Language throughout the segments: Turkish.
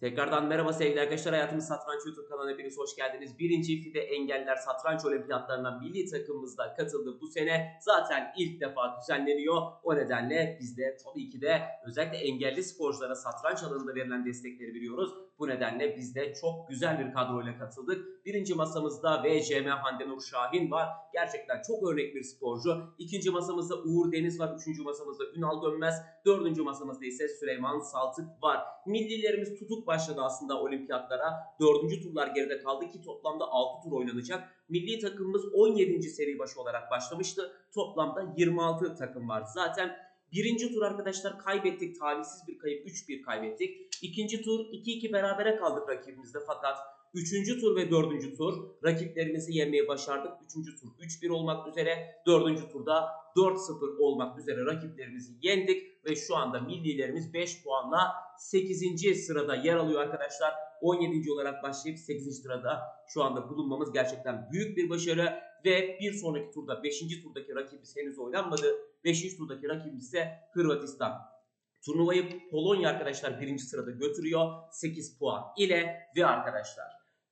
Tekrardan merhaba sevgili arkadaşlar. Hayatımız Satranç YouTube kanalına hepiniz hoş geldiniz. Birinci FIDE Engeller Satranç Olimpiyatlarına milli takımımızda katıldı bu sene. Zaten ilk defa düzenleniyor. O nedenle biz de tabii ki de özellikle engelli sporculara satranç alanında verilen destekleri biliyoruz. Bu nedenle biz de çok güzel bir kadroyla katıldık. Birinci masamızda VCM Hande Nur Şahin var. Gerçekten çok örnek bir sporcu. İkinci masamızda Uğur Deniz var. Üçüncü masamızda Ünal Dönmez. Dördüncü masamızda ise Süleyman Saltık var. Millilerimiz tutuk başladı aslında olimpiyatlara. Dördüncü turlar geride kaldı ki toplamda 6 tur oynanacak. Milli takımımız 17. seri başı olarak başlamıştı. Toplamda 26 takım var. Zaten birinci tur arkadaşlar kaybettik. Talihsiz bir kayıp 3-1 kaybettik. İkinci tur 2-2 berabere kaldık rakibimizde fakat Üçüncü tur ve dördüncü tur rakiplerimizi yenmeyi başardık. Üçüncü tur 3-1 olmak üzere, dördüncü turda 4-0 olmak üzere rakiplerimizi yendik ve şu anda millilerimiz 5 puanla 8. sırada yer alıyor arkadaşlar. 17. olarak başlayıp 8. sırada şu anda bulunmamız gerçekten büyük bir başarı ve bir sonraki turda 5. turdaki rakibimiz henüz oynanmadı. 5. turdaki rakibimiz ise Hırvatistan. Turnuvayı Polonya arkadaşlar birinci sırada götürüyor 8 puan ile ve arkadaşlar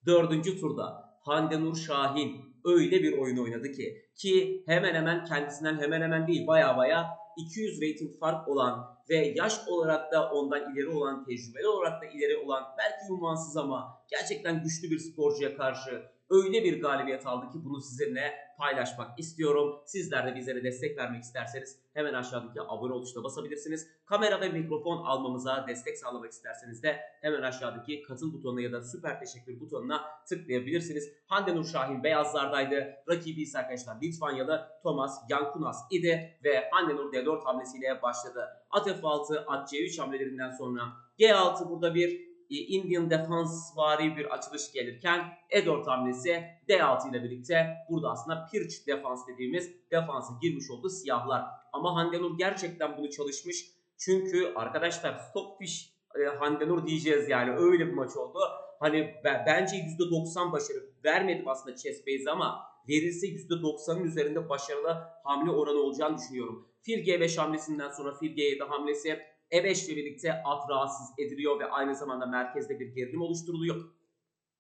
dördüncü turda Hande Nur Şahin öyle bir oyun oynadı ki ki hemen hemen kendisinden hemen hemen değil baya baya 200 rating fark olan ve yaş olarak da ondan ileri olan tecrübeli olarak da ileri olan belki unvansız ama gerçekten güçlü bir sporcuya karşı öyle bir galibiyet aldı ki bunu sizinle paylaşmak istiyorum. Sizler de bizlere destek vermek isterseniz hemen aşağıdaki abone ol tuşuna basabilirsiniz. Kamera ve mikrofon almamıza destek sağlamak isterseniz de hemen aşağıdaki katıl butonuna ya da süper teşekkür butonuna tıklayabilirsiniz. Hande Nur Şahin beyazlardaydı. Rakibi ise arkadaşlar Litvanyalı Thomas Yankunas idi ve Hande Nur D4 hamlesiyle başladı. At F6, at C3 hamlelerinden sonra G6 burada bir Indian Defense vari bir açılış gelirken E4 hamlesi D6 ile birlikte burada aslında Pirch defans dediğimiz defansa girmiş oldu siyahlar. Ama Hande Nur gerçekten bunu çalışmış. Çünkü arkadaşlar Stockfish e, Hande Nur diyeceğiz yani öyle bir maç oldu. Hani be- bence %90 başarı vermedim aslında Chess Base ama verilse %90'ın üzerinde başarılı hamle oranı olacağını düşünüyorum. Fil G5 hamlesinden sonra Fil G7 hamlesi E5 ile birlikte at rahatsız ediliyor ve aynı zamanda merkezde bir gerilim oluşturuluyor.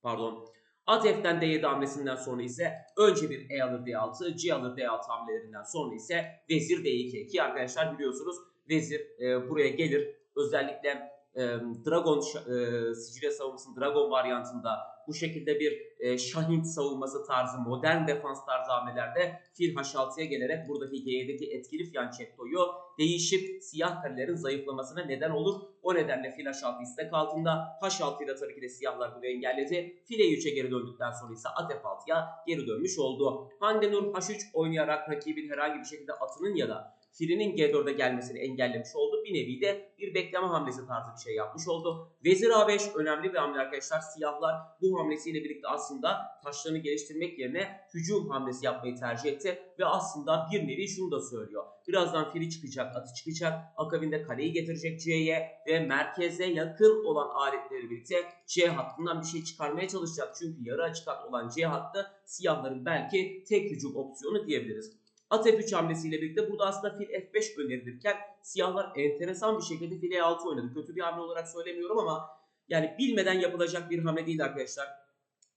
Pardon. At F'den D7 hamlesinden sonra ise önce bir E alır D6, C alır D6 hamlelerinden sonra ise Vezir D2. Ki arkadaşlar biliyorsunuz Vezir e, buraya gelir. Özellikle e, Dragon e, Sicilya savunmasının Dragon varyantında bu şekilde bir e, Şahin savunması tarzı modern defans tarzı hamlelerde fil H6'ya gelerek buradaki G7'deki etkili fiyanchettoyu değişip siyah karelerin zayıflamasına neden olur. O nedenle fil H6 istek altında. H6 ile tabii ki de siyahlar bunu engelledi. Fil E3'e geri döndükten sonra ise at F6'ya geri dönmüş oldu. Hande Nur H3 oynayarak rakibin herhangi bir şekilde atının ya da filinin G4'e gelmesini engellemiş oldu. Bir nevi de bir bekleme hamlesi tarzı bir şey yapmış oldu. Vezir A5 önemli bir hamle arkadaşlar. Siyahlar bu hamlesiyle birlikte aslında taşlarını geliştirmek yerine hücum hamlesi yapmayı tercih etti. Ve aslında bir nevi şunu da söylüyor. Birazdan fili çıkacak, atı çıkacak. Akabinde kaleyi getirecek C'ye ve merkeze yakın olan aletleri birlikte C hattından bir şey çıkarmaya çalışacak. Çünkü yarı açık hat olan C hattı siyahların belki tek hücum opsiyonu diyebiliriz. At F3 hamlesiyle birlikte burada aslında fil F5 önerilirken siyahlar enteresan bir şekilde fil E6 oynadı. Kötü bir hamle olarak söylemiyorum ama yani bilmeden yapılacak bir hamle değil arkadaşlar.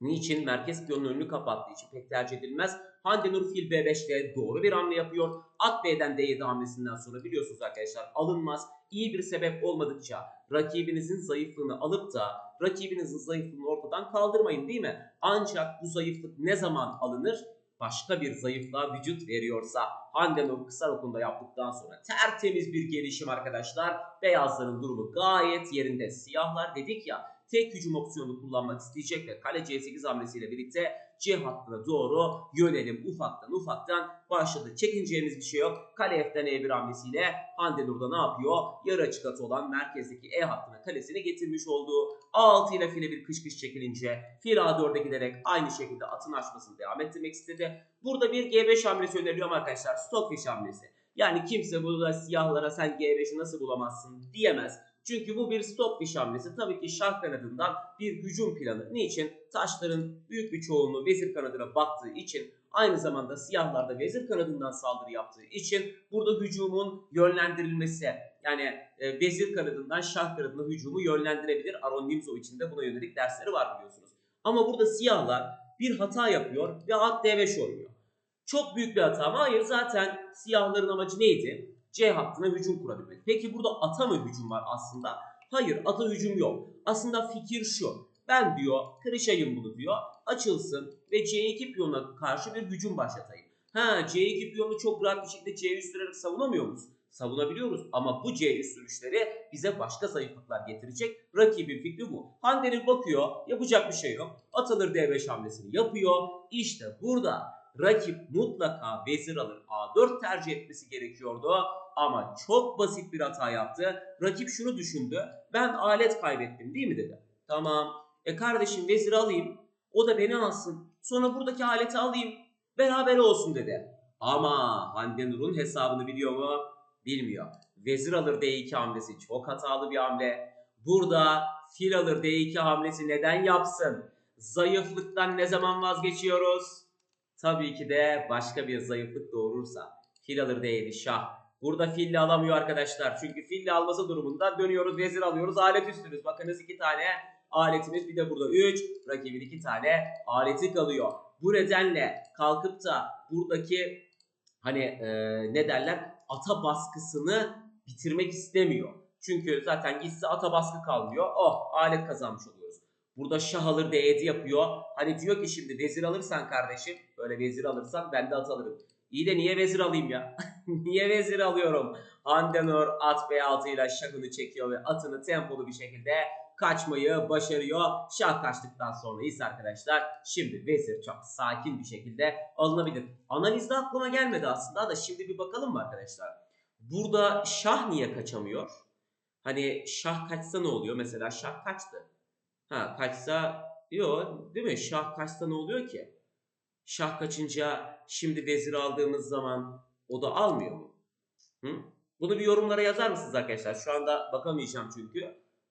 Niçin? Merkez piyonun önünü kapattığı için pek tercih edilmez. Hande Nur fil B5'te doğru bir hamle yapıyor. At B'den D7 hamlesinden sonra biliyorsunuz arkadaşlar alınmaz. İyi bir sebep olmadıkça rakibinizin zayıflığını alıp da rakibinizin zayıflığını ortadan kaldırmayın değil mi? Ancak bu zayıflık ne zaman alınır? Başka bir zayıflığa vücut veriyorsa Hande Nur kısa okunda yaptıktan sonra tertemiz bir gelişim arkadaşlar. Beyazların durumu gayet yerinde. Siyahlar dedik ya tek hücum opsiyonu kullanmak isteyecek ve kale C8 hamlesiyle birlikte C hattına doğru yönelim ufaktan ufaktan başladı. Çekineceğimiz bir şey yok. Kale F'den E1 hamlesiyle Hande Nur'da ne yapıyor? Yarı açık atı olan merkezdeki E hattına kalesini getirmiş olduğu A6 ile file bir kış kış çekilince fil A4'e giderek aynı şekilde atın açmasını devam ettirmek istedi. Burada bir G5 hamlesi öneriliyor arkadaşlar. Stockfish hamlesi. Yani kimse burada siyahlara sen G5'i nasıl bulamazsın diyemez. Çünkü bu bir stockfish hamlesi. Tabii ki şah kanadından bir hücum planı. Niçin? Taşların büyük bir çoğunluğu vezir kanadına baktığı için aynı zamanda siyahlar da vezir kanadından saldırı yaptığı için burada hücumun yönlendirilmesi Yani e, vezir kanadından şah kanadına hücumu yönlendirebilir. Aron Nimzovic'in de buna yönelik dersleri var biliyorsunuz. Ama burada siyahlar bir hata yapıyor ve at D5 oynuyor. Çok büyük bir hata ama hayır zaten siyahların amacı neydi? C hattına hücum kurabilmek. Peki burada ata mı hücum var aslında? Hayır ata hücum yok. Aslında fikir şu. Ben diyor kırışayım bunu diyor. Açılsın ve C2 piyonuna karşı bir hücum başlatayım. Ha C2 piyonu çok rahat bir şekilde C üstürerek savunamıyor muyuz? Savunabiliyoruz ama bu C üst sürüşleri bize başka zayıflıklar getirecek. Rakibin fikri bu. Handenil bakıyor yapacak bir şey yok. Atılır D5 hamlesini yapıyor. İşte burada rakip mutlaka vezir alır A4 tercih etmesi gerekiyordu. Ama çok basit bir hata yaptı. Rakip şunu düşündü. Ben alet kaybettim değil mi dedi. Tamam. E kardeşim vezir alayım. O da beni alsın. Sonra buradaki aleti alayım. Beraber olsun dedi. Ama Hande Nur'un hesabını biliyor mu? Bilmiyor. Vezir alır D2 hamlesi çok hatalı bir hamle. Burada fil alır D2 hamlesi neden yapsın? Zayıflıktan ne zaman vazgeçiyoruz? Tabii ki de başka bir zayıflık doğurursa. Fil alır D7 şah. Burada fille alamıyor arkadaşlar. Çünkü fille alması durumunda dönüyoruz vezir alıyoruz alet üstünüz. Bakınız iki tane aletimiz bir de burada 3. Rakibin iki tane aleti kalıyor. Bu nedenle kalkıp da buradaki hani e, ne derler ata baskısını bitirmek istemiyor. Çünkü zaten gitse ata baskı kalmıyor. Oh alet kazanmış oluyoruz. Burada şah alır D7 yapıyor. Hani diyor ki şimdi vezir alırsan kardeşim böyle vezir alırsan ben de at alırım. İyi de niye vezir alayım ya? niye vezir alıyorum? Andenor at B6 ile şahını çekiyor ve atını tempolu bir şekilde kaçmayı başarıyor. Şah kaçtıktan sonra ise arkadaşlar şimdi vezir çok sakin bir şekilde alınabilir. Analizde aklıma gelmedi aslında da şimdi bir bakalım mı arkadaşlar? Burada şah niye kaçamıyor? Hani şah kaçsa ne oluyor? Mesela şah kaçtı. Ha kaçsa yok değil mi? Şah kaçsa ne oluyor ki? Şah kaçınca şimdi vezir aldığımız zaman o da almıyor mu? Hı? Bunu bir yorumlara yazar mısınız arkadaşlar? Şu anda bakamayacağım çünkü.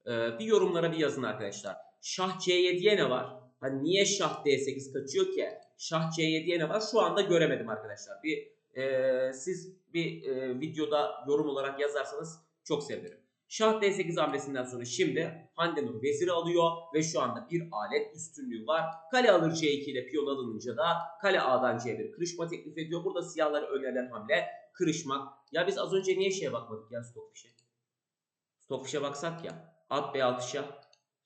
Ee, bir yorumlara bir yazın arkadaşlar. Şah C7'ye ne var? Hani niye şah D8 kaçıyor ki? Şah C7'ye ne var? Şu anda göremedim arkadaşlar. Bir e, siz bir e, videoda yorum olarak yazarsanız çok sevinirim. Şah D8 hamlesinden sonra şimdi Hande Nur veziri alıyor ve şu anda bir alet üstünlüğü var. Kale alır C2 ile piyon alınınca da kale A'dan C1 kırışma teklif ediyor. Burada siyahlara önerilen hamle kırışmak. Ya biz az önce niye şeye bakmadık ya Stockfish'e? Stockfish'e baksak ya. At B6 şah.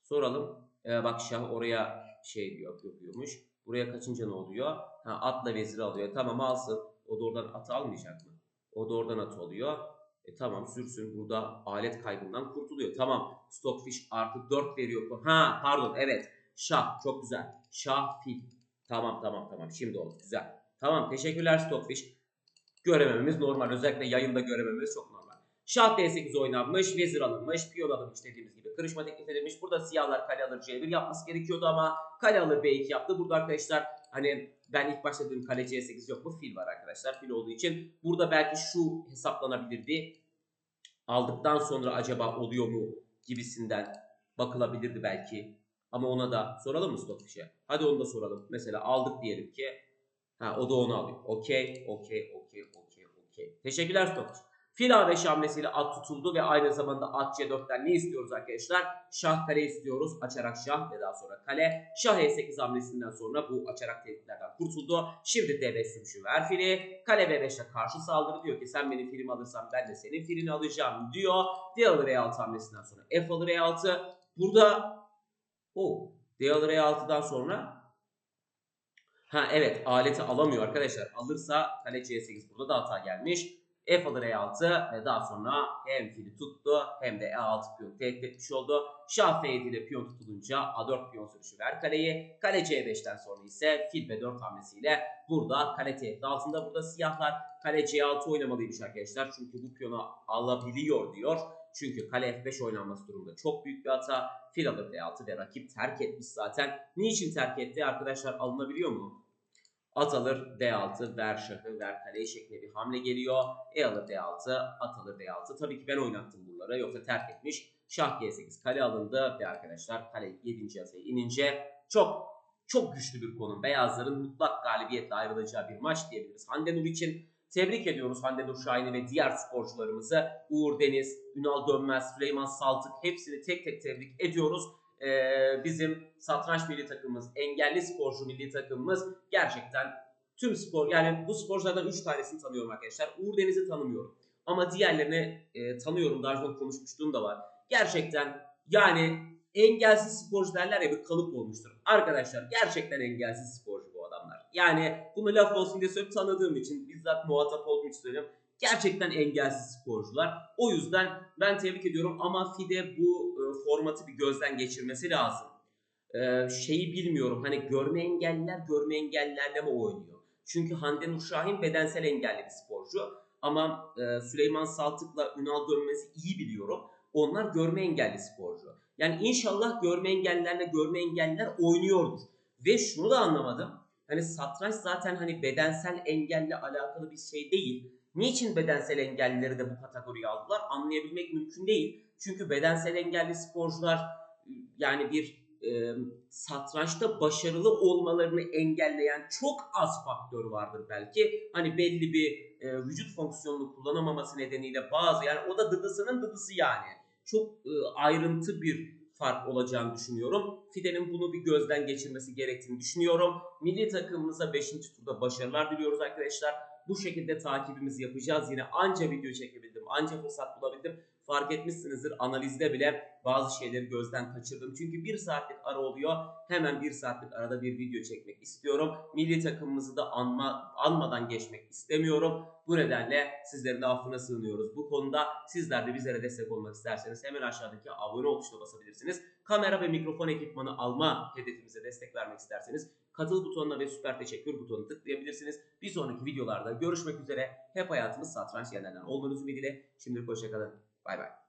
Soralım. Ee, bak şah oraya şey diyor yapıyormuş. Buraya kaçınca ne oluyor? Ha, atla veziri alıyor. Tamam alsın. O da oradan atı almayacak mı? O da oradan at oluyor. E tamam sürsün burada alet kaybından kurtuluyor. Tamam Stockfish artı 4 veriyor. Ha pardon evet. Şah çok güzel. Şah fil. Tamam tamam tamam şimdi oldu güzel. Tamam teşekkürler Stockfish. Göremememiz normal. Özellikle yayında göremememiz çok normal. Şah D8 oynanmış, vezir alınmış, piyon alınmış dediğimiz gibi. Kırışma teklif edilmiş. Burada siyahlar kale alır C1 yapması gerekiyordu ama kale alır B2 yaptı. Burada arkadaşlar hani ben ilk başta dedim kale C8 yok mu? Fil var arkadaşlar. Fil olduğu için burada belki şu hesaplanabilirdi. Aldıktan sonra acaba oluyor mu gibisinden bakılabilirdi belki. Ama ona da soralım mı Stockfish'e? Hadi onu da soralım. Mesela aldık diyelim ki. Ha o da onu alıyor. Okey, okey, okey, okey, okey. Teşekkürler Stockfish. Fil A5 hamlesiyle at tutuldu ve aynı zamanda at C4'ten ne istiyoruz arkadaşlar? Şah kale istiyoruz. Açarak şah ve daha sonra kale. Şah E8 hamlesinden sonra bu açarak tehditlerden kurtuldu. Şimdi D5 sürüşü ver fili. Kale B5'le karşı saldırı diyor ki sen benim filimi alırsan ben de senin filini alacağım diyor. D alır E6 hamlesinden sonra F alır E6. Burada o D alır E6'dan sonra Ha evet aleti alamıyor arkadaşlar. Alırsa kale C8 burada da hata gelmiş. F alır E6 ve daha sonra hem fili tuttu hem de E6 piyon tehdit etmiş oldu. Şah F7 ile piyon tutulunca A4 piyon sürüşü ver kaleyi. Kale C5'ten sonra ise fil B4 hamlesiyle burada kale tehdit altında. Burada siyahlar kale C6 oynamalıymış arkadaşlar. Çünkü bu piyonu alabiliyor diyor. Çünkü kale F5 oynanması durumunda çok büyük bir hata. Fil alır D6 ve rakip terk etmiş zaten. Niçin terk etti arkadaşlar alınabiliyor mu? At alır D6 ver şahı ver kaleyi şeklinde bir hamle geliyor. E alır D6 at alır D6. Tabii ki ben oynattım bunları yoksa terk etmiş. Şah G8 kale alındı ve arkadaşlar kale 7. yasaya inince çok çok güçlü bir konum. Beyazların mutlak galibiyetle ayrılacağı bir maç diyebiliriz. Hande Nur için Tebrik ediyoruz Hande Nur Şahin'i ve diğer sporcularımızı. Uğur Deniz, Ünal Dönmez, Süleyman Saltık hepsini tek tek tebrik ediyoruz. Ee, bizim satranç milli takımımız, engelli sporcu milli takımımız gerçekten tüm spor yani bu sporculardan 3 tanesini tanıyorum arkadaşlar. Uğur Deniz'i tanımıyorum. Ama diğerlerini e, tanıyorum. Daha önce konuşmuşluğum da var. Gerçekten yani engelsiz sporcu derler ya bir kalıp olmuştur. Arkadaşlar gerçekten engelsiz sporcu bu adamlar. Yani bunu laf olsun diye söyleyip tanıdığım için bizzat muhatap olduğum için söylüyorum. Gerçekten engelsiz sporcular. O yüzden ben tebrik ediyorum ama FIDE bu e, formatı bir gözden geçirmesi lazım. E, şeyi bilmiyorum hani görme engelliler görme engellilerle mi oynuyor? Çünkü Hande Nur Şahin bedensel engelli bir sporcu. Ama e, Süleyman Saltık'la Ünal Dönmez'i iyi biliyorum. Onlar görme engelli sporcu. Yani inşallah görme engellilerle görme engelliler oynuyordur. Ve şunu da anlamadım. Hani satranç zaten hani bedensel engelle alakalı bir şey değil. Niçin bedensel engellileri de bu kategoriye aldılar anlayabilmek mümkün değil. Çünkü bedensel engelli sporcular yani bir e, satrançta başarılı olmalarını engelleyen çok az faktör vardır belki. Hani belli bir e, vücut fonksiyonunu kullanamaması nedeniyle bazı yani o da dıdısının dıdısı yani. Çok e, ayrıntı bir fark olacağını düşünüyorum. Fide'nin bunu bir gözden geçirmesi gerektiğini düşünüyorum. Milli takımımıza 5. turda başarılar diliyoruz arkadaşlar. Bu şekilde takibimizi yapacağız. Yine anca video çekebildim, anca fırsat bulabildim. Fark etmişsinizdir analizde bile bazı şeyleri gözden kaçırdım. Çünkü bir saatlik ara oluyor. Hemen bir saatlik arada bir video çekmek istiyorum. Milli takımımızı da anma, anmadan geçmek istemiyorum. Bu nedenle sizlerin de affına sığınıyoruz. Bu konuda sizler de bizlere destek olmak isterseniz hemen aşağıdaki abone ol tuşuna basabilirsiniz. Kamera ve mikrofon ekipmanı alma hedefimize destek vermek isterseniz katıl butonuna ve süper teşekkür butonuna tıklayabilirsiniz. Bir sonraki videolarda görüşmek üzere. Hep hayatımız satranç yerlerden olmanız ümidiyle. Şimdilik hoşçakalın. Bye bye.